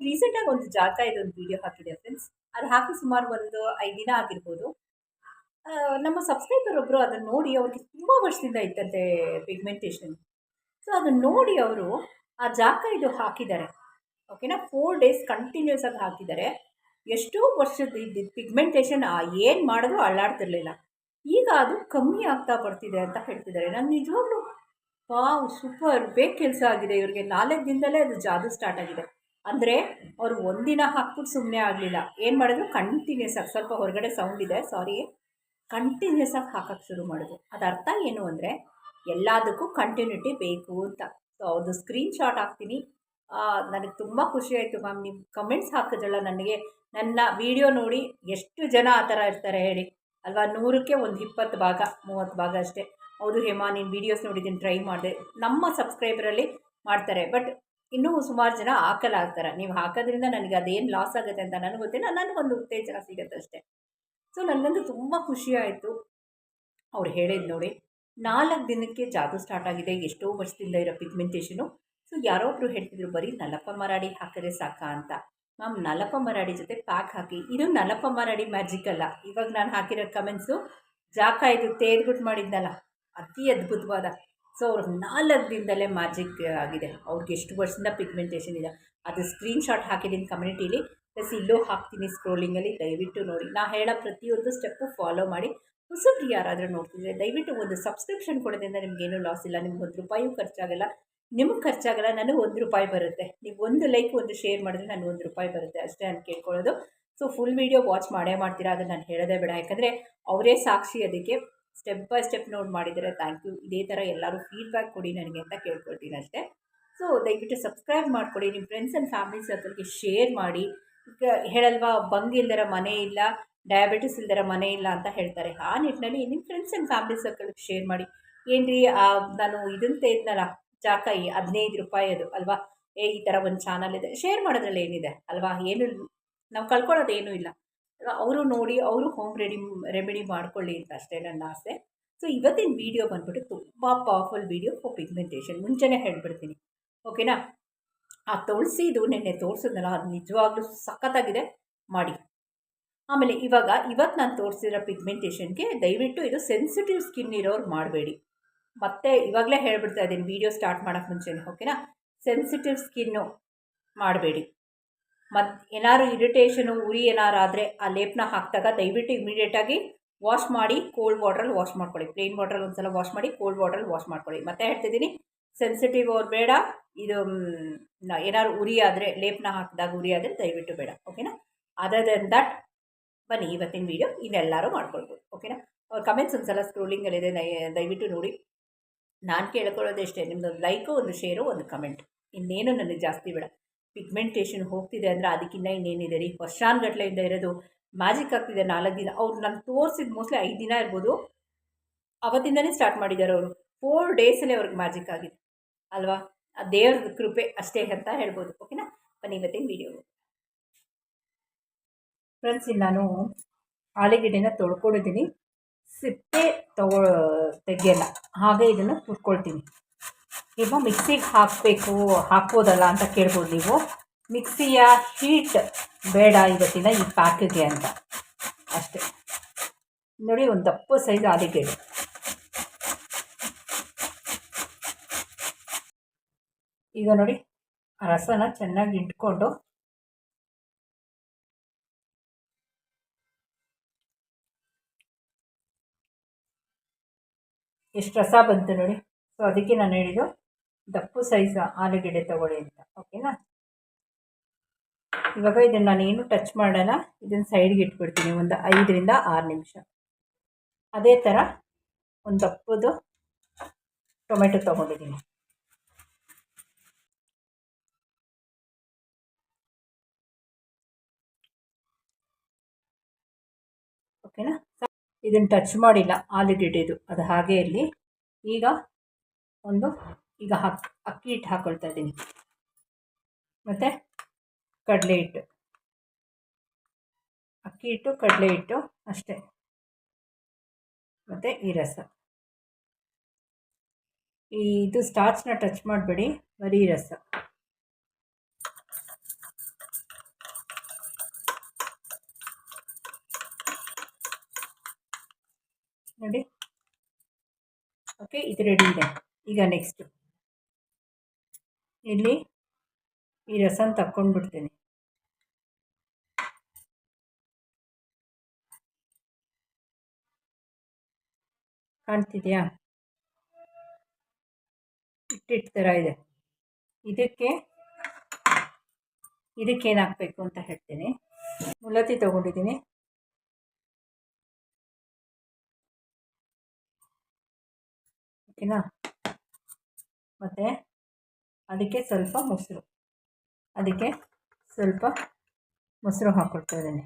ರೀಸೆಂಟಾಗಿ ಒಂದು ಜಾಗ ಇದೊಂದು ವಿಡಿಯೋ ಹಾಕಿದೆ ಫ್ರೆಂಡ್ಸ್ ಅದು ಹಾಕಿ ಸುಮಾರು ಒಂದು ಐದು ದಿನ ಆಗಿರ್ಬೋದು. ನಮ್ಮ ಸಬ್ಸ್ಕ್ರೈಬರ್ ಒಬ್ಬರು ಅದನ್ನು ನೋಡಿ ಅವ್ರಿಗೆ ತುಂಬ ವರ್ಷದಿಂದ ಇತ್ತಂತೆ ಪಿಗ್ಮೆಂಟೇಷನ್ ಸೊ ಅದನ್ನು ನೋಡಿ ಅವರು ಆ ಜಾಕ ಇದು ಹಾಕಿದ್ದಾರೆ. ಓಕೆನಾ ಫೋರ್ ಡೇಸ್ ಕಂಟಿನ್ಯೂಸ್ ಆಗಿ ಹಾಕಿದ್ದಾರೆ. ಎಷ್ಟೋ ವರ್ಷದ ಇದ್ದಿದ್ದು ಪಿಗ್ಮೆಂಟೇಷನ್ ಏನು ಮಾಡಿದ್ರು ಅಳ್ಳಾಡ್ತಿರ್ಲಿಲ್ಲ ಈಗ ಅದು ಕಮ್ಮಿ ಆಗ್ತಾ ಬರ್ತಿದೆ ಅಂತ ಹೇಳ್ತಿದ್ದಾರೆ. ನಾನು ನಿಜವಾಗ್ಲೂ, ವಾವ್ ಸೂಪರ್ ಬೇಗ ಕೆಲಸ ಆಗಿದೆ. ಇವ್ರಿಗೆ ನಾಲ್ಕು ದಿನದಲ್ಲೇ ಅದು ಜಾದು ಸ್ಟಾರ್ಟ್ ಆಗಿದೆ. ಅಂದರೆ ಅವರು ಒಂದಿನ ಹಾಕ್ಬಿಟ್ಟು ಸುಮ್ಮನೆ ಆಗಲಿಲ್ಲ. ಏನು ಮಾಡಿದ್ರು? ಕಂಟಿನ್ಯೂಸ್ ಆಗಿ ಸ್ವಲ್ಪ ಹೊರಗಡೆ ಸೌಂಡ್ ಇದೆ. ಸಾರಿ ಕಂಟಿನ್ಯೂಸ್ ಆಗಿ ಹಾಕಕ್ಕೆ ಶುರು ಮಾಡಿದ್ರು. ಅದು ಅರ್ಥ ಏನು ಅಂದರೆ ಎಲ್ಲದಕ್ಕೂ ಕಂಟಿನ್ಯೂಟಿ ಬೇಕು ಅಂತ. ಸೊ ಅವ್ರದ್ದು ಸ್ಕ್ರೀನ್ ಶಾಟ್ ಹಾಕ್ತೀನಿ ನನಗೆ ತುಂಬ ಖುಷಿಯಾಯಿತು ಮ್ಯಾಮ್ ನಿಮ್ಮ ಕಮೆಂಟ್ಸ್ ಹಾಕಿದ್ರಲ್ಲ ನನಗೆ ನನ್ನ ವಿಡಿಯೋ ನೋಡಿ ಎಷ್ಟು ಜನ ಆ ಥರ ಇರ್ತಾರೆ ಹೇಳಿ. ಅಲ್ವಾ? ನೂರಕ್ಕೆ ಒಂದು ಇಪ್ಪತ್ತು ಭಾಗ, ಮೂವತ್ತು ಭಾಗ ಅಷ್ಟೇ. ಹೌದು ಹೇಮಾ, ನೀನು ವೀಡಿಯೋಸ್ ನೋಡಿದ್ದೀನಿ ಟ್ರೈ ಮಾಡಿದೆ. ನಮ್ಮ ಸಬ್ಸ್ಕ್ರೈಬರಲ್ಲಿ ಮಾಡ್ತಾರೆ. ಬಟ್ ಇನ್ನೂ ಸುಮಾರು ಜನ ಹಾಕಲ್ಲ ಹಾಕ್ತಾರೆ ನೀವು ಹಾಕೋದ್ರಿಂದ ನನಗೆ ಅದೇನು ಲಾಸ್ ಆಗುತ್ತೆ ಅಂತ ನನಗೆ ಗೊತ್ತಿಲ್ಲ. ನನಗೊಂದು ಉತ್ತೇಜನ ಸಿಗುತ್ತೆ ಅಷ್ಟೇ. ಸೊ ನನಗಂತೂ ತುಂಬ ಖುಷಿ ಆಯಿತು. ಅವ್ರು ಹೇಳಿದ್ದು ನೋಡಿ. ನಾಲ್ಕು ದಿನಕ್ಕೆ ಜಾದು ಸ್ಟಾರ್ಟ್ ಆಗಿದೆ. ಎಷ್ಟೋ ವರ್ಷದಿಂದ ಇರೋ ಪಿಗ್ಮೆಂಟೇಷನು ಸೊ ಯಾರೋ ಒಬ್ರು ಹೇಳ್ತಿದ್ರು, ಬರೀ ನಲಪ ಮರಾಡಿ ಹಾಕಿದ್ರೆ ಸಾಕಾ ಅಂತ. ಮ್ಯಾಮ್ ನಲಪ ಮರಾಡಿ ಜೊತೆ ಪ್ಯಾಕ್ ಹಾಕಿ. ಇದು ನಲಪ ಮರಾಡಿ ಮ್ಯಾಜಿಕ್ ಅಲ್ಲ. ಇವಾಗ ನಾನು ಹಾಕಿರೋ ಕಮೆಂಟ್ಸು ಜಾಕ ಇದು ತೇದ್ಬಿಟ್ಟು ಮಾಡಿದ್ನಲ್ಲ. ಅತಿ ಅದ್ಭುತವಾದ. ಸೊ ಅವ್ರ ನಾಲ್ಕು ದಿನದಲ್ಲೇ ಮ್ಯಾಜಿಕ್ ಆಗಿದೆ. ಅವ್ರಿಗೆ ಎಷ್ಟು ವರ್ಷದಿಂದ ಪಿಗ್ಮೆಂಟೇಷನ್ ಇದೆ. ಅದು ಸ್ಕ್ರೀನ್ಶಾಟ್ ಹಾಕಿದ್ದೀನಿ ಕಮ್ಯುನಿಟೀಲಿ ಪ್ಲಸ್ ಇಲ್ಲೂ ಹಾಕ್ತೀನಿ ಸ್ಕ್ರೋಲಿಂಗಲ್ಲಿ ದಯವಿಟ್ಟು ನೋಡಿ. ನಾ ಹೇಳೋ ಪ್ರತಿಯೊಂದು ಸ್ಟೆಪ್ಪು ಫಾಲೋ ಮಾಡಿ. ಹೊಸಬ್ರು ಯಾರಾದರೂ ನೋಡ್ತಿದ್ರೆ, ದಯವಿಟ್ಟು ಒಂದು ಸಬ್ಸ್ಕ್ರಿಪ್ಷನ್ ಕೊಡೋದ್ರಿಂದ ನಿಮಗೇನು ಲಾಸ್ ಇಲ್ಲ. ನಿಮ್ಗೆ ಒಂದು ರೂಪಾಯಿಯೂ ಖರ್ಚಾಗಲ್ಲ. ನಿಮಗೆ ಖರ್ಚಾಗಲ್ಲ, ನನಗೆ ಒಂದು ರೂಪಾಯಿ ಬರುತ್ತೆ. ನೀವು ಒಂದು ಲೈಕ್ ಒಂದು ಶೇರ್ ಮಾಡಿದ್ರೆ ನನಗೆ ಒಂದು ರೂಪಾಯಿ ಬರುತ್ತೆ. ಅಷ್ಟೇ ನಾನು ಕೇಳ್ಕೊಳ್ಳೋದು. ಸೊ ಫುಲ್ ವೀಡಿಯೋ ವಾಚ್ ಮಾಡೇ ಮಾಡ್ತೀರಾ ಅದನ್ನು ನಾನು ಹೇಳೋದೇ ಬೇಡ. ಯಾಕಂದರೆ ಅವರೇ ಸಾಕ್ಷಿ ಅದಕ್ಕೆ. ಸ್ಟೆಪ್ ಬೈ ಸ್ಟೆಪ್ ನೋಡಿ ಮಾಡಿದರೆ ಥ್ಯಾಂಕ್ ಯು ಇದೇ ಥರ ಎಲ್ಲರೂ ಫೀಡ್ಬ್ಯಾಕ್ ಕೊಡಿ ನನಗೆ ಅಂತ ಕೇಳ್ಕೊಳ್ತೀನಿ ಅಷ್ಟೇ. ಸೊ ದಯವಿಟ್ಟು ಸಬ್ಸ್ಕ್ರೈಬ್ ಮಾಡಿಕೊಡಿ. ನಿಮ್ಮ ಫ್ರೆಂಡ್ಸ್ ಆ್ಯಂಡ್ ಫ್ಯಾಮಿಲಿ ಸರ್ಕಲ್ಗೆ ಶೇರ್ ಮಾಡಿ. ಈಗ ಹೇಳಲ್ವಾ ಬಂಗ್ ಇಲ್ದರ ಮನೆ ಇಲ್ಲ ಡಯಾಬಿಟಿಸ್ ಇಲ್ದರ ಮನೆ ಇಲ್ಲ ಅಂತ ಹೇಳ್ತಾರೆ. ಆ ನಿಟ್ಟಿನಲ್ಲಿ ನಿಮ್ಮ ಫ್ರೆಂಡ್ಸ್ ಆ್ಯಂಡ್ ಫ್ಯಾಮಿಲಿ ಸರ್ಕಲ್ಗೆ ಶೇರ್ ಮಾಡಿ. ಏನ್ರಿ ನಾನು ಇದನ್ನು ತೆಗೆದ್ನಲ್ಲ ಜಾಕಾಯಿ ಹದಿನೈದು ರೂಪಾಯಿ ಅದು, ಅಲ್ವಾ? ಏ, ಈ ಥರ ಒಂದು ಚಾನಲ್ ಇದೆ. ಶೇರ್ ಮಾಡೋದ್ರಲ್ಲಿ ಏನಿದೆ, ಅಲ್ವಾ? ಏನು, ನಾವು ಕಳ್ಕೊಳ್ಳೋದು ಏನೂ ಇಲ್ಲ. ಅವರು ನೋಡಿ ಅವರು ಹೋಮ್ ರೆಡಿ ರೆಮಿಡಿ ಮಾಡ್ಕೊಳ್ಳಿ ಅಂತ ಅಷ್ಟೇ ನನ್ನ ಆಸೆ. ಸೊ ಇವತ್ತಿನ ವೀಡಿಯೋ ಬಂದ್ಬಿಟ್ಟು ತುಂಬ ಪವರ್ಫುಲ್ ವೀಡಿಯೋ ಫಾರ್ ಪಿಗ್ಮೆಂಟೇಷನ್ ಮುಂಚೆನೇ ಹೇಳ್ಬಿಡ್ತೀನಿ. ಓಕೆನಾ ಆ ತುಳಸಿದು ನಿನ್ನೆ ತೋರಿಸಿದ್ನಲ್ಲ, ಅದು ನಿಜವಾಗ್ಲೂ ಸಖತ್ತಾಗಿದೆ. ಮಾಡಿ. ಆಮೇಲೆ ಇವಾಗ ಇವತ್ತು ನಾನು ತೋರಿಸಿರೋ ಪಿಗ್ಮೆಂಟೇಷನ್ಗೆ ದಯವಿಟ್ಟು ಇದು ಸೆನ್ಸಿಟಿವ್ ಸ್ಕಿನ್ ಇರೋರು ಮಾಡಬೇಡಿ. ಮತ್ತೆ ಇವಾಗಲೇ ಹೇಳ್ಬಿಡ್ತಾ ಇದ್ದೀನಿ ವೀಡಿಯೋ ಸ್ಟಾರ್ಟ್ ಮಾಡೋಕ್ಕೆ ಮುಂಚೆನೇ. ಓಕೆನಾ ಸೆನ್ಸಿಟಿವ್ ಸ್ಕಿನ್ನು ಮಾಡಬೇಡಿ. ಮತ್ತು ಏನಾದ್ರು ಇರಿಟೇಷನು ಉರಿ ಏನಾರು ಆದರೆ ಆ ಲೇಪನ ಹಾಕಿದಾಗ ದಯವಿಟ್ಟು ಇಮಿಡಿಯೇಟಾಗಿ ವಾಶ್ ಮಾಡಿ ಕೋಲ್ಡ್ ವಾಟ್ರಲ್ಲಿ ವಾಶ್ ಮಾಡ್ಕೊಳ್ಳಿ. ಪ್ಲೇನ್ ವಾಟ್ರಲ್ಲಿ ಒಂದು ಸಲ ವಾಶ್ ಮಾಡಿ ಕೋಲ್ಡ್ ವಾಟ್ರಲ್ಲಿ ವಾಶ್ ಮಾಡ್ಕೊಳ್ಳಿ. ಮತ್ತೆ ಹೇಳ್ತಿದ್ದೀನಿ ಸೆನ್ಸಿಟಿವ್ ಅವ್ರು ಬೇಡ. ಇದು ಏನಾದ್ರು ಉರಿ ಆದರೆ, ಲೇಪನ ಹಾಕಿದಾಗ ಉರಿ ಆದರೆ ದಯವಿಟ್ಟು ಬೇಡ. ಓಕೆನಾ ಅದರ್ ದೆನ್ ದಟ್ ಬನ್ನಿ, ಇವತ್ತಿನ ವೀಡಿಯೋ ಇನ್ನೆಲ್ಲರೂ ಮಾಡ್ಕೊಳ್ಬೋದು. ಓಕೆನಾ ಅವ್ರ ಕಮೆಂಟ್ಸ್ ಒಂದು ಸಲ ಸ್ಕ್ರೋಲಿಂಗಲ್ಲಿದೆ ದಯವಿಟ್ಟು ನೋಡಿ. ನಾನು ಕೇಳ್ಕೊಳ್ಳೋದಷ್ಟೇ ನಿಮ್ಮದೊಂದು ಲೈಕು ಒಂದು ಶೇರು ಒಂದು ಕಮೆಂಟ್ ಇನ್ನೇನು ನನಗೆ ಜಾಸ್ತಿ ಬೇಡ. ಪಿಗ್ಮೆಂಟೇಷನ್ ಹೋಗ್ತಿದೆ ಅಂದರೆ ಅದಕ್ಕಿಂತ ಇನ್ನೇನಿದೆ ರೀ? ವರ್ಷಾನುಗಟ್ಲೆಯಿಂದ ಇರೋದು ಮ್ಯಾಜಿಕ್ ಆಗ್ತಿದೆ ನಾಲ್ಕು ದಿನ. ಅವ್ರು ನಾನು ತೋರಿಸಿದ ಮೋಸ್ಟ್ಲಿ ಐದು ದಿನ ಇರ್ಬೋದು. ಅವತ್ತಿಂದನೇ ಸ್ಟಾರ್ಟ್ ಮಾಡಿದ್ದಾರೆ ಅವರು. ಫೋರ್ ಡೇಸಲ್ಲೇ ಅವ್ರಿಗೆ ಮ್ಯಾಜಿಕ್ ಆಗಿದೆ ಅಲ್ವಾ? ಆ ದೇವ್ರ ಕೃಪೆ ಅಷ್ಟೇ ಅಂತ ಹೇಳ್ಬೋದು. ಓಕೆನಾ ಬನ್ನಿ ಇವತ್ತಿನ ವೀಡಿಯೋ ಫ್ರೆಂಡ್ಸ್ ಇಲ್ಲಿ ನಾನು ಆಲೂಗೆಡ್ಡೆನ ತೊಳ್ಕೊಂಡಿದ್ದೀನಿ. ಸಿಪ್ಪೆ ತಗೋ ತೆಗೆಯಲ್ಲ. ಹಾಗೆ ಇದನ್ನು ತುರ್ಕೊಳ್ತೀನಿ ಈಗ ಮಿಕ್ಸಿಗೆ ಹಾಕಬೇಕು, ಹಾಕ್ಬೋದಲ್ಲ ಅಂತ ಕೇಳ್ಬೋದು ನೀವು. ಮಿಕ್ಸಿಯ ಹೀಟ್ ಬೇಡ ಇವತ್ತಿನ ಈ ಪ್ಯಾಕಿಗೆ ಅಂತ. ಅಷ್ಟೆ. ನೋಡಿ, ಒಂದು ದಪ್ಪ ಸೈಜ್ ಆಲಿಗೆ ಈಗ ನೋಡಿ, ರಸನ ಚೆನ್ನಾಗಿ ಇಟ್ಕೊಂಡು ಎಷ್ಟು ರಸ ಬಂತು ನೋಡಿ. ಸೊ ಅದಕ್ಕೆ ನಾನು ಹೇಳಿದ್ದು ದಪ್ಪು ಸೈಜ್ ಆಲೂಗೆಡ್ಡೆ ತಗೊಳ್ಳಿ ಅಂತ. ಓಕೆನಾ ಇವಾಗ ಇದನ್ನು ನಾನೇನು ಟಚ್ ಮಾಡೋಲ್ಲ. ಇದನ್ನು ಸೈಡ್ಗೆ ಇಟ್ಬಿಡ್ತೀನಿ. ಒಂದು ಐದರಿಂದ ಆರು ನಿಮಿಷ. ಅದೇ ಥರ ಒಂದು ದಪ್ಪದು ಟೊಮೆಟೊ ತೊಗೊಂಡಿದ್ದೀನಿ. ಓಕೆನಾ ಇದನ್ನು ಟಚ್ ಮಾಡಿಲ್ಲ ಆಲೂಗೆಡ್ಡೆದು. ಅದು ಹಾಗೆ ಇರಲಿ. ಈಗ ಒಂದು ಈಗ ಅಕ್ಕಿ ಹಿಟ್ಟು ಹಾಕ್ಕೊಳ್ತಾ ಇದ್ದೀನಿ. ಮತ್ತು ಕಡಲೆ ಹಿಟ್ಟು. ಅಕ್ಕಿ ಹಿಟ್ಟು, ಕಡಲೆ ಹಿಟ್ಟು ಅಷ್ಟೇ. ಮತ್ತು ಈ ರಸ. ಈ ಇದು ಸ್ಟಾರ್ಚ್ನ ಟಚ್ ಮಾಡಬೇಡಿ, ಬರೀ ರಸ. ನೋಡಿ. ಓಕೆ ಇದು ರೆಡಿ ಇದೆ. ಈಗ ನೆಕ್ಸ್ಟು ಇಲ್ಲಿ ಈ ರಸನ ತಕ್ಕೊಂಡ್ಬಿಡ್ತೀನಿ. ಕಾಣ್ತಿದೆಯಾ? ಇಟ್ಟಿಟ್ಟು ಥರ ಇದೆ. ಇದಕ್ಕೆ ಇದಕ್ಕೇನು ಹಾಕಬೇಕು ಅಂತ ಹೇಳ್ತೀನಿ. ಮುಲತಿ ತೊಗೊಂಡಿದ್ದೀನಿ. ಓಕೆನಾ? ಮತ್ತು? ಅದಕ್ಕೆ ಸ್ವಲ್ಪ ಮೊಸರು. ಅದಕ್ಕೆ ಸ್ವಲ್ಪ ಮೊಸರು ಹಾಕ್ಕೊಳ್ತಾ ಇದ್ದೀನಿ.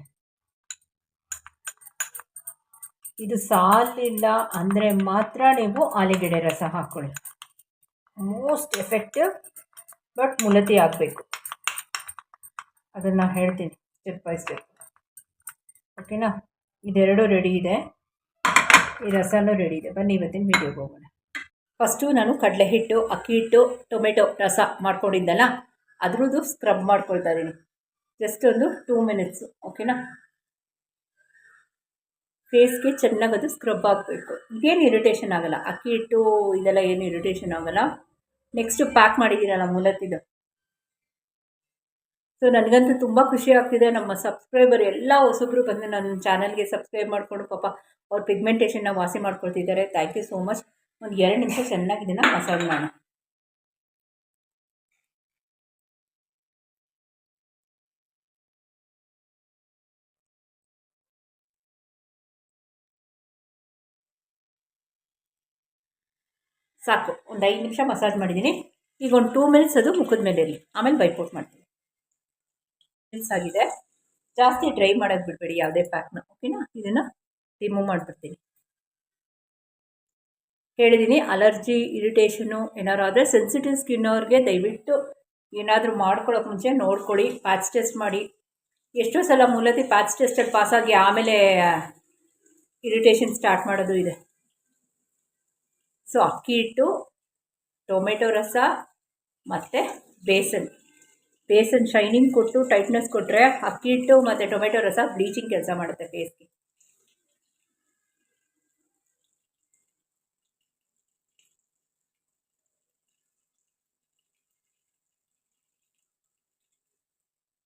ಇದು ಸಾಲಿಲ್ಲ ಅಂದರೆ ಮಾತ್ರ ನೀವು ಆಲೂಗೆಡ್ಡೆ ರಸ ಹಾಕ್ಕೊಳ್ಳಿ ಮೋಸ್ಟ್ ಎಫೆಕ್ಟಿವ್ ಬಟ್ ಮುಲತಿ ಆಗಬೇಕು. ಅದನ್ನು ಹೇಳ್ತೀನಿ ಸ್ಟೆಪ್ ಬೈ ಸ್ಟೆಪ್ ಓಕೆನಾ ಇದೆರಡು ರೆಡಿ ಇದೆ. ಈ ರಸನೂ ರೆಡಿ ಇದೆ. ಬನ್ನಿ ಇವತ್ತಿನ ವೀಡಿಯೋಗೆ ಹೋಗೋಣ. ಫಸ್ಟು ನಾನು ಕಡಲೆ ಹಿಟ್ಟು ಅಕ್ಕಿ ಹಿಟ್ಟು ಟೊಮೆಟೊ ರಸ ಮಾಡ್ಕೊಂಡಿದ್ದಲ್ಲ, ಅದ್ರದ್ದು ಸ್ಕ್ರಬ್ ಮಾಡ್ಕೊಳ್ತಾ ಇದ್ದೀನಿ. ಜಸ್ಟ್ ಒಂದು ಟೂ ಮಿನಿಟ್ಸು ಓಕೆನಾ ಫೇಸ್ಗೆ ಚೆನ್ನಾಗಿ ಅದು ಸ್ಕ್ರಬ್ ಆಗಬೇಕು. ಇದೇನು ಇರಿಟೇಷನ್ ಆಗೋಲ್ಲ. ಅಕ್ಕಿ ಹಿಟ್ಟು ಇದೆಲ್ಲ ಏನು ಇರಿಟೇಷನ್ ಆಗೋಲ್ಲ. ನೆಕ್ಸ್ಟು ಪ್ಯಾಕ್ ಮಾಡಿದ್ದೀರಲ್ಲ ಮೂಲತ್ತಿದು ಸೊ ನನಗಂತೂ ತುಂಬ ಖುಷಿ ಆಗ್ತಿದೆ. ನಮ್ಮ ಸಬ್ಸ್ಕ್ರೈಬರ್ ಎಲ್ಲ ಹೊಸಬ್ರು ಬಂದು ನನ್ನ ಚಾನಲ್ಗೆ ಸಬ್ಸ್ಕ್ರೈಬ್ ಮಾಡಿಕೊಂಡು ಪಾಪ ಅವ್ರ ಪಿಗ್ಮೆಂಟೇಷನ್ನ ವಾಸಿ ಮಾಡ್ಕೊಳ್ತಿದ್ದಾರೆ. ಥ್ಯಾಂಕ್ ಯು ಸೋ ಮಚ್ ಒಂದು ಎರಡು ನಿಮಿಷ ಚೆನ್ನಾಗಿ ಇದನ್ನು ಮಸಾಜ್ ಮಾಡೋಣ. ಸಾಕು, ಒಂದು ಐದು ನಿಮಿಷ ಮಸಾಜ್ ಮಾಡಿದ್ದೀನಿ. ಈಗ ಒಂದು ಟೂ ಮಿನಿಟ್ಸ್ ಅದು ಮುಖದ ಮೇಲೆ ಇರಲಿ. ಆಮೇಲೆ ಬೈಪೋಟ್ ಮಾಡ್ತೀನಿ. ಮಿನಿಟ್ಸ್ ಆಗಿದೆ. ಜಾಸ್ತಿ ಡ್ರೈ ಮಾಡೋದು ಬಿಡಬೇಡಿ, ಯಾವುದೇ ಪ್ಯಾಕ್ನ ಓಕೆನಾ ಇದನ್ನು ರಿಮೂವ್ ಮಾಡಿಬಿಡ್ತೀನಿ. ಹೇಳಿದ್ದೀನಿ ಅಲರ್ಜಿ, ಇರಿಟೇಷನು ಏನಾದ್ರು ಆದರೆ ಸೆನ್ಸಿಟಿವ್ ಸ್ಕಿನ್ ಅವ್ರಿಗೆ ದಯವಿಟ್ಟು ಏನಾದರೂ ಮಾಡ್ಕೊಳ್ಳೋಕೆ ಮುಂಚೆ ನೋಡ್ಕೊಳ್ಳಿ ಪ್ಯಾಚ್ ಟೆಸ್ಟ್ ಮಾಡಿ. ಎಷ್ಟೋ ಸಲ ಮೂಲತಿ ಪ್ಯಾಚ್ ಟೆಸ್ಟಲ್ಲಿ ಪಾಸಾಗಿ ಆಮೇಲೆ ಇರಿಟೇಷನ್ ಸ್ಟಾರ್ಟ್ ಮಾಡೋದು ಇದೆ. ಸೊ ಅಕ್ಕಿ ಹಿಟ್ಟು, ಟೊಮೆಟೊ ರಸ ಮತ್ತು ಬೇಸನ್. ಬೇಸನ್ ಶೈನಿಂಗ್ ಕೊಟ್ಟು ಟೈಟ್ನೆಸ್ ಕೊಟ್ಟರೆ ಅಕ್ಕಿ ಹಿಟ್ಟು ಮತ್ತು ಟೊಮೆಟೊ ರಸ ಬ್ಲೀಚಿಂಗ್ ಕೆಲಸ ಮಾಡುತ್ತೆ ಫೇಸ್ಗೆ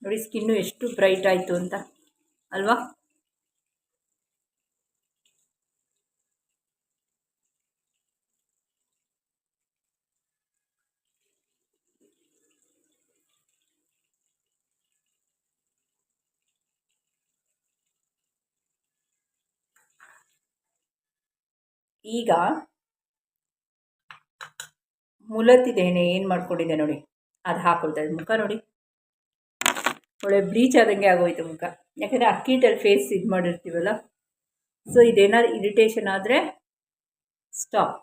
ನೋಡಿ ಸ್ಕಿನ್ನು ಎಷ್ಟು ಬ್ರೈಟ್ ಆಯಿತು ಅಂತ. ಅಲ್ವಾ? ಈಗ ಮುಲತ್ತಿದ್ದೇನೆ ಏನು ಮಾಡ್ಕೊಂಡಿದ್ದೆ ನೋಡಿ, ಅದು ಹಾಕೊಳ್ತಾ ಇದೆ ಮುಖ ನೋಡಿ. ಒಳ್ಳೆ ಬ್ಲೀಚ್ ಆದಂಗೆ ಆಗೋಯ್ತು ಮುಖ. ಯಾಕಂದರೆ ಅಕ್ಕಿಟಲ್ಲಿ ಫೇಸ್ ಇದು ಮಾಡಿರ್ತೀವಲ್ಲ? ಸೊ ಇದೇನಾದ್ರು ಇರಿಟೇಷನ್ ಆದರೆ ಸ್ಟಾಪ್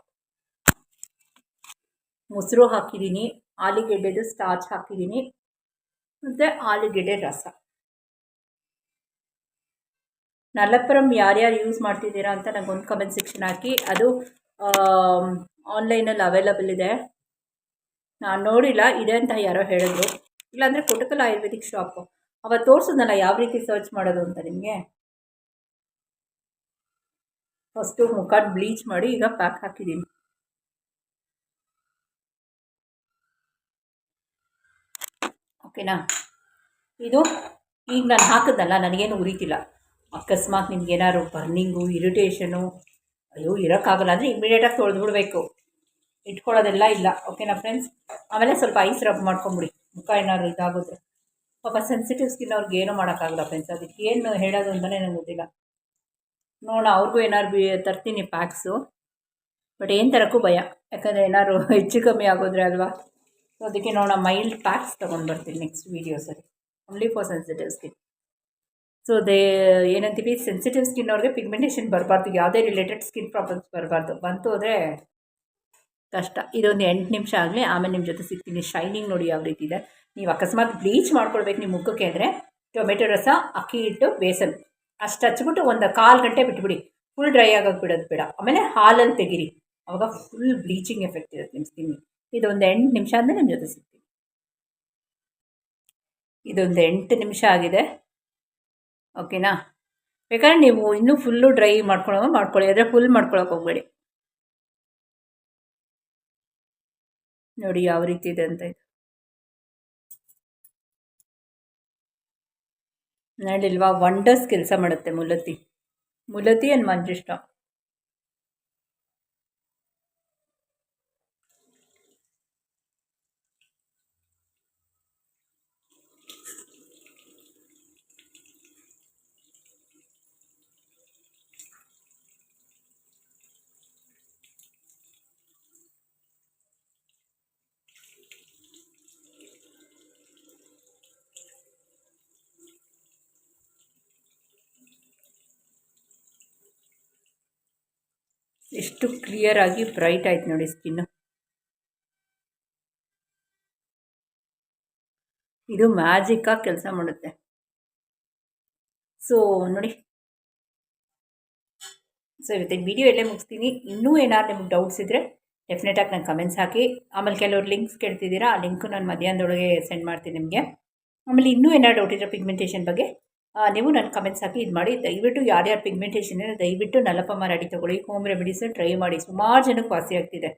ಮೊಸರು ಹಾಕಿದ್ದೀನಿ ಆಲೂಗೆಡ್ಡೆದು ಸ್ಟಾರ್ಚ್ ಹಾಕಿದ್ದೀನಿ ಮತ್ತು ಆಲೂಗೆಡ್ಡೆ ರಸ. ನಲ್ಲಪ್ಪರಂ ಯಾರ್ಯಾರು ಯೂಸ್ ಮಾಡ್ತಿದ್ದೀರಾ ಅಂತ ನನಗೊಂದು ಕಮೆಂಟ್ ಸೆಕ್ಷನ್ ಹಾಕಿ. ಅದು ಆನ್ಲೈನಲ್ಲಿ ಅವೈಲಬಲ್ ಇದೆ. ನಾನು ನೋಡಿಲ್ಲ, ಇದೆ ಅಂತ ಯಾರೋ ಹೇಳಿದ್ರು. ಇಲ್ಲಾಂದರೆ ಕೊಟಕಲ್ ಆಯುರ್ವೇದಿಕ್ ಶಾಪು. ಅವತ್ತು ತೋರಿಸಿದ್ನಲ್ಲ ಯಾವ ರೀತಿ ಸರ್ಚ್ ಮಾಡೋದು ಅಂತ ನಿಮಗೆ? ಫಸ್ಟು ಮುಖ ಬ್ಲೀಚ್ ಮಾಡಿ ಈಗ ಪ್ಯಾಕ್ ಹಾಕಿದ್ದೀನಿ ಓಕೆನಾ ಇದು ಈಗ ನಾನು ಹಾಕಿದ್ನಲ್ಲ, ನನಗೇನು ಉರಿತಿಲ್ಲ. ಅಕಸ್ಮಾತ್ ನಿಮ್ಗೆ ಏನಾದ್ರು ಬರ್ನಿಂಗು ಇರಿಟೇಷನು ಅಯ್ಯೋ, ಇರೋಕ್ಕಾಗಲ್ಲ. ಅಂದರೆ ಇಮಿಡಿಯೇಟಾಗಿ ತೊಳೆದು ಬಿಡಬೇಕು ಇಟ್ಕೊಳ್ಳೋದೆಲ್ಲ ಇಲ್ಲ. ಓಕೆನಾ ಫ್ರೆಂಡ್ಸ್ ಆಮೇಲೆ ಸ್ವಲ್ಪ ಐಸ್ ರಬ್ ಮಾಡ್ಕೊಂಬಿಡಿ. ಮುಖ ಏನಾದ್ರು ಇದಾಗುತ್ತೆ ಪಾಪ ಸೆನ್ಸಿಟಿವ್ ಸ್ಕಿನ್ ಅವ್ರಿಗೆ ಏನೂ ಮಾಡೋಕ್ಕಾಗಲ್ಲ ಫ್ರೆಂಡ್ಸ್ ಅದಕ್ಕೆ ಏನು ಹೇಳೋದು ಅಂತಲೇ ನನಗೆ ಗೊತ್ತಿಲ್ಲ. ನೋಡೋಣ, ಅವ್ರಿಗೂ ಏನಾದ್ರು ಬಿ, ತರ್ತೀನಿ ಪ್ಯಾಕ್ಸು ಬಟ್ ಏನು ತರೋಕ್ಕೂ ಭಯ. ಯಾಕಂದರೆ ಏನಾದ್ರು ಹೆಚ್ಚು ಕಮ್ಮಿ ಆಗೋದ್ರೆ ಅಲ್ವಾ? ಸೊ ಅದಕ್ಕೆ ನೋಡೋಣ ಮೈಲ್ಡ್ ಪ್ಯಾಕ್ಸ್ ತೊಗೊಂಡು ಬರ್ತೀನಿ next ವೀಡಿಯೋಸಲ್ಲಿ only for sensitive skin so they, ಏನಂತೀವಿ ಸೆನ್ಸಿಟಿವ್ ಸ್ಕಿನ್ ಅವ್ರಿಗೆ ಪಿಗ್ಮೆಂಟೇಷನ್ ಬರಬಾರ್ದು. ಯಾವುದೇ ರಿಲೇಟೆಡ್ ಸ್ಕಿನ್ ಪ್ರಾಬ್ಲಮ್ಸ್ ಬರಬಾರ್ದು. ಬಂತು ಅಂದರೆ ಕಷ್ಟ. ಇದೊಂದು ಎಂಟು ನಿಮಿಷ ಆಗಲಿ, ಆಮೇಲೆ ನಿಮ್ಮ ಜೊತೆ ಸಿಗ್ತೀನಿ. ಶೈನಿಂಗ್ ನೋಡಿ ಯಾವ ರೀತಿ ಇದೆ. ನೀವು ಅಕಸ್ಮಾತ್ ಬ್ಲೀಚ್ ಮಾಡ್ಕೊಳ್ಬೇಕು ನಿಮ್ಮ ಮುಖಕ್ಕೆ ಅಂದರೆ, ಟೊಮೆಟೊ ರಸ, ಅಕ್ಕಿ ಹಿಟ್ಟು, ಬೇಸನ್. ಅಷ್ಟು ಹಚ್ಬಿಟ್ಟು ಒಂದು ಕಾಲು ಗಂಟೆ ಬಿಟ್ಬಿಡಿ. ಫುಲ್ ಡ್ರೈ ಆಗೋಕೆ ಬಿಡೋದು ಬೇಡ. ಆಮೇಲೆ ಹಾಲಲ್ಲಿ ತೆಗಿರಿ. ಅವಾಗ ಫುಲ್ ಬ್ಲೀಚಿಂಗ್ ಎಫೆಕ್ಟ್ ಇರುತ್ತೆ ನಿಮ್ಮ ಸ್ಕಿನ್ ಇದೊಂದು ಎಂಟು ನಿಮಿಷ ಅಂದರೆ ನಿಮ್ಮ ಜೊತೆ ಸಿಗ್ತೀನಿ. ಇದೊಂದು ಎಂಟು ನಿಮಿಷ ಆಗಿದೆ. ಓಕೆನಾ ಬೇಕಾದ್ರೆ ನೀವು ಇನ್ನೂ ಫುಲ್ಲು ಡ್ರೈ ಮಾಡ್ಕೊಳ್ಳೋ ಮಾಡ್ಕೊಳ್ಳಿ. ಆದರೆ ಫುಲ್ ಮಾಡ್ಕೊಳಕ್ಕೆ ಹೋಗಬೇಡಿ. ನೋಡಿ ಯಾವ ರೀತಿ ಇದೆ ಅಂತ ಇದು. ನೋಡಿಲ್ವಾ ವಂಡರ್ಸ್ ಕೆಲಸ ಮಾಡುತ್ತೆ ಮುಲತಿ. ಮುಲತಿ ಆ್ಯಂಡ್ ಮಂಜಿಷ್ಟ ಎಷ್ಟು ಕ್ಲಿಯರ್ ಆಗಿ ಬ್ರೈಟ್ ಆಯ್ತು ನೋಡಿ ಸ್ಕಿನ್ನು ಇದು ಮ್ಯಾಜಿಕ್ಕಾಗಿ ಕೆಲಸ ಮಾಡುತ್ತೆ. ಸೊ ನೋಡಿ. ಸೊ ಇವತ್ತಿನ ವಿಡಿಯೋ ಎಲ್ಲೇ ಮುಗಿಸ್ತೀನಿ. ಇನ್ನೂ ಏನಾದ್ರು ನಿಮ್ಗೆ ಡೌಟ್ಸ್ ಇದ್ದರೆ ಡೆಫಿನೆಟಾಗಿ ನಂಗೆ ಕಮೆಂಟ್ಸ್ ಹಾಕಿ. ಆಮೇಲೆ ಕೆಲವ್ರು ಲಿಂಕ್ಸ್ ಕೇಳ್ತಿದ್ದೀರಾ, ಆ ಲಿಂಕು ನಾನು ಮಧ್ಯಾಹ್ನದೊಳಗೆ ಸೆಂಡ್ ಮಾಡ್ತೀನಿ ನಿಮಗೆ. ಆಮೇಲೆ ಇನ್ನೂ ಏನಾದ್ರು ಡೌಟ್ ಇದ್ದರೆ ಪಿಗ್ಮೆಂಟೇಷನ್ ಬಗ್ಗೆ ನೀವು ನನ್ನ ಕಮೆಂಟ್ಸ್ ಹಾಕಿ ಇದು ಮಾಡಿ. ದಯವಿಟ್ಟು ಯಾರ್ಯಾರು ಪಿಗ್ಮೆಂಟೇಷನ್ ಇದೆ, ದಯವಿಟ್ಟು ನಲಪಮ್ಮ ರೆಡಿ ತೊಗೊಳ್ಳಿ. ಹೋಮ್ ರೆಮಿಡೀಸ್ ಟ್ರೈ ಮಾಡಿ. ಸುಮಾರು ಜನಕ್ಕೆ ವಾಸಿ ಆಗ್ತಿದೆ.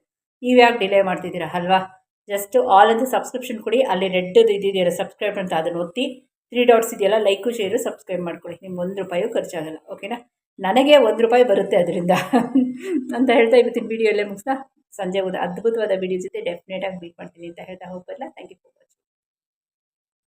ನೀವು ಯಾಕೆ ಡಿಲೇ ಮಾಡ್ತಿದ್ದೀರಾ? ಅಲ್ವಾ? ಜಸ್ಟ್ ಆಲ್ ಅಂತ ಸಬ್ಸ್ಕ್ರಿಪ್ಷನ್ ಕೊಡಿ. ಅಲ್ಲಿ ರೆಡ್ ಇದ್ದಿದೆಯಲ್ಲ ಸಬ್ಸ್ಕ್ರೈಬ್ ಅಂತ ಅದನ್ನು ಒತ್ತಿ. ತ್ರೀ ಡಾಟ್ಸ್ ಇದೆಯಲ್ಲ ಲೈಕು ಶೇರು ಸಬ್ಸ್ಕ್ರೈಬ್ ಮಾಡ್ಕೊಳ್ಳಿ. ನಿಮ್ಗೆ ಒಂದು ರೂಪಾಯಿಯೂ ಖರ್ಚಾಗಲ್ಲ ಓಕೆನಾ ನನಗೆ ಒಂದು ರೂಪಾಯಿ ಬರುತ್ತೆ ಅದರಿಂದ. ಅಂತ ಹೇಳ್ತಾ ಇವತ್ತಿನ ವೀಡಿಯೋ ಎಲ್ಲೇ ಮುಗಿಸ್ತಾ. ಸಂಜೆ ಒಂದು ಅದ್ಭುತವಾದ ವೀಡಿಯೋ ಜೊತೆ ಡೆಫಿನೆಟಾಗಿ ಮೀಟ್ ಮಾಡ್ತೀನಿ ಅಂತ ಹೇಳ್ತಾ ಹೋಗ್ಬಲ್ಲ ಥ್ಯಾಂಕ್ ಯು